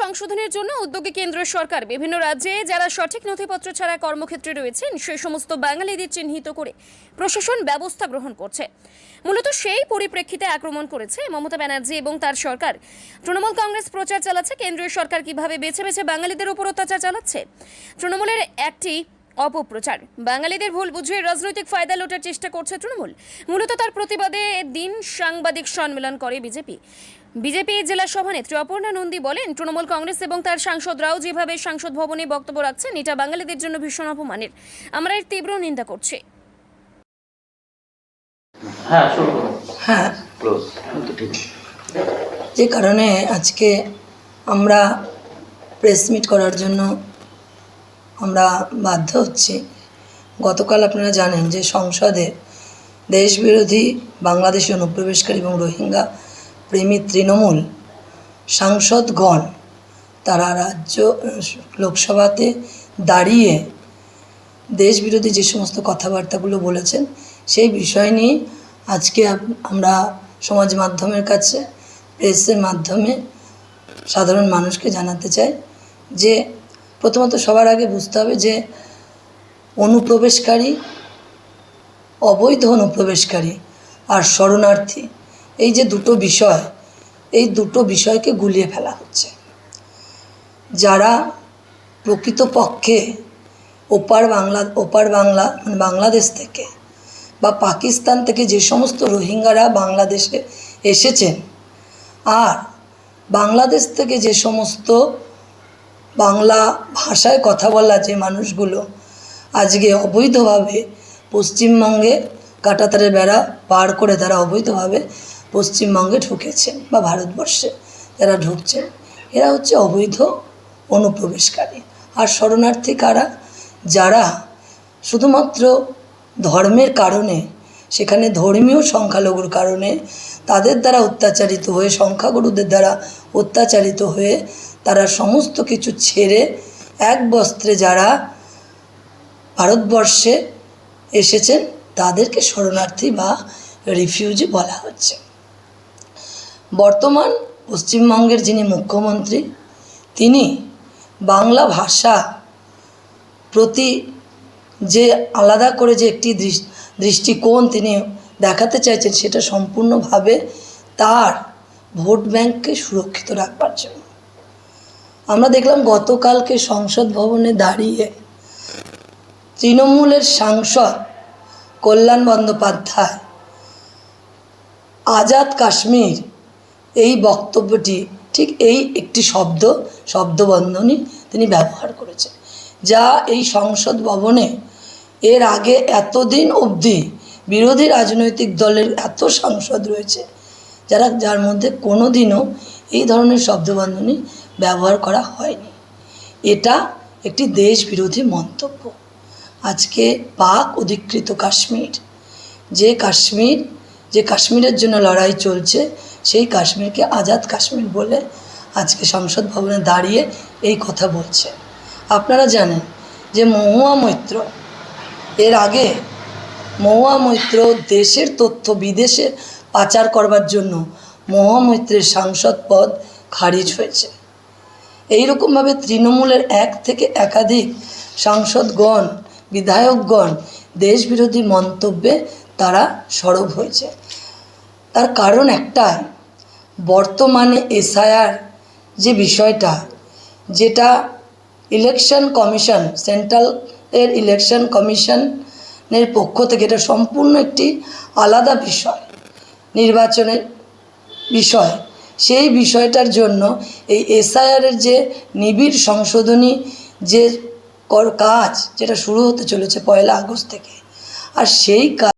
সংশোধনের জন্য উদ্যোগী কেন্দ্র সরকার, বিভিন্ন রাজ্যে যারা সঠিক নথিপত্র ছাড়া কর্মক্ষেত্রে রয়েছেন সেই সমস্ত বাঙালিদের চিহ্নিত করে প্রশাসন ব্যবস্থা গ্রহণ করছে। মূলত সেই পরিপ্রেক্ষিতে আক্রমণ করেছে মমতা ব্যানার্জি এবং তার সরকার। তৃণমূল কংগ্রেস প্রচার চালাচ্ছে, কেন্দ্রীয় সরকার কীভাবে বেছে বেছে বাঙালিদের উপর অত্যাচার চালাচ্ছে? তৃণমূলের একটি অপপ্রচার। বাঙালিদের ভুল বুঝিয়ে রাজনৈতিক ফায়দা লোটার চেষ্টা করছে তৃণমূল। মূলত তার প্রতিবাদে দিন সাংবাদিক সম্মেলন করে বিজেপি। বিজেপি জেলা সভানেত্রী অপর্ণা নন্দী বলেন তৃণমূল কংগ্রেস এবং তার সাংসদরাও যেভাবে সংসদ ভবনে বক্তব্য রাখছেন এটা বাঙালিদের জন্য ভীষণ অপমানের। আমরা এর তীব্র নিন্দা করছি। হ্যাঁ হ্যাঁ। ঠিক যে কারণে আজকে আমরা প্রেস মিট করার জন্য আমরা বাধ্য হচ্ছি। গতকাল আপনারা জানেন যে সংসদে দেশবিরোধী বাংলাদেশি অনুপ্রবেশকারী এবং রোহিঙ্গা প্রেমী তৃণমূল সাংসদগণ তারা রাজ্য, লোকসভাতে দাঁড়িয়ে দেশবিরোধী যে সমস্ত কথাবার্তাগুলো বলেছেন, সেই বিষয় নিয়ে আজকে আমরা সমাজ মাধ্যমের কাছে, প্রেসের মাধ্যমে সাধারণ মানুষকে জানাতে চাই যে, প্রথমত সবার আগে বুঝতে হবে যে, অনুপ্রবেশকারী অবৈধ অনুপ্রবেশকারী আর শরণার্থী এই যে দুটো বিষয়, এই দুটো বিষয়কে গুলিয়ে ফেলা হচ্ছে। যারা প্রকৃতপক্ষে ওপার বাংলা ওপার বাংলা মানে বাংলাদেশ থেকে বা পাকিস্তান থেকে যে সমস্ত রোহিঙ্গারা বাংলাদেশে এসেছেন, আর বাংলাদেশ থেকে যে সমস্ত বাংলা ভাষায় কথা বলা যে মানুষগুলো আজকে অবৈধভাবে পশ্চিমবঙ্গে কাটাতারের বেড়া পার করে তারা অবৈধভাবে পশ্চিমবঙ্গে ঢুকেছেন বা ভারতবর্ষে যারা ঢুকছেন এরা হচ্ছে অবৈধ অনুপ্রবেশকারী। আর শরণার্থী কারা? যারা শুধুমাত্র ধর্মের কারণে, সেখানে ধর্মীয় সংখ্যালঘুর কারণে, তাদের দ্বারা অত্যাচারিত হয়ে, সংখ্যাগুরুদের দ্বারা অত্যাচারিত হয়ে, তারা সমস্ত কিছু ছেড়ে এক বস্ত্রে যারা ভারতবর্ষে এসেছেন, তাদেরকে শরণার্থী বা রিফিউজি বলা হচ্ছে। বর্তমান পশ্চিমবঙ্গের যিনি মুখ্যমন্ত্রী, তিনি বাংলা ভাষা প্রতি যে আলাদা করে যে একটি দৃষ্টিকোণ তিনি দেখাতে চাইছেন, সেটা সম্পূর্ণভাবে তার ভোট ব্যাংককে সুরক্ষিত রাখবার জন্য। আমরা দেখলাম গতকালকে সংসদ ভবনে দাঁড়িয়ে তৃণমূলের সাংসদ কল্যাণ বন্দ্যোপাধ্যায় আজাদ কাশ্মীর এই বক্তব্যটি, ঠিক এই একটি শব্দ, শব্দবন্ধনী তিনি ব্যবহার করেছেন, যা এই সংসদ ভবনে এর আগে এতদিন অবধি বিরোধী রাজনৈতিক দলের এত সাংসদ রয়েছে, যারা, যার মধ্যে কোনো দিনও এই ধরনের শব্দবন্ধনী ব্যবহার করা হয়নি। এটা একটি দেশ বিরোধী মন্তব্য। আজকে পাক অধিকৃত কাশ্মীর, যে কাশ্মীর, যে কাশ্মীরের জন্য লড়াই চলছে সেই কাশ্মীরকে আজাদ কাশ্মীর বলে আজকে সংসদ ভবনে দাঁড়িয়ে এই কথা বলছে। আপনারা জানেন যে মহুয়া মৈত্র, এর আগে মহুয়া মৈত্র দেশের তথ্য বিদেশে পাচার করবার জন্য মহুয়া মৈত্রের সাংসদ পদ খারিজ হয়েছে। এইরকমভাবে তৃণমূলের এক থেকে একাধিক সাংসদগণ, বিধায়কগণ দেশবিরোধী মন্তব্যে তারা সরব হয়েছে। তার কারণ একটাই বর্তমানে এসআইআর যে বিষয়টা, যেটা ইলেকশন কমিশন সেন্ট্রাল এর ইলেকশন কমিশনের পক্ষ থেকে এটা সম্পূর্ণ একটি আলাদা বিষয়, নির্বাচনের বিষয়। সেই বিষয়টার জন্য এই এসআইআরের যে নিবিড় সংশোধনী যে কাজ যেটা শুরু হতে চলেছে পয়লা আগস্ট থেকে, আর সেই কাজ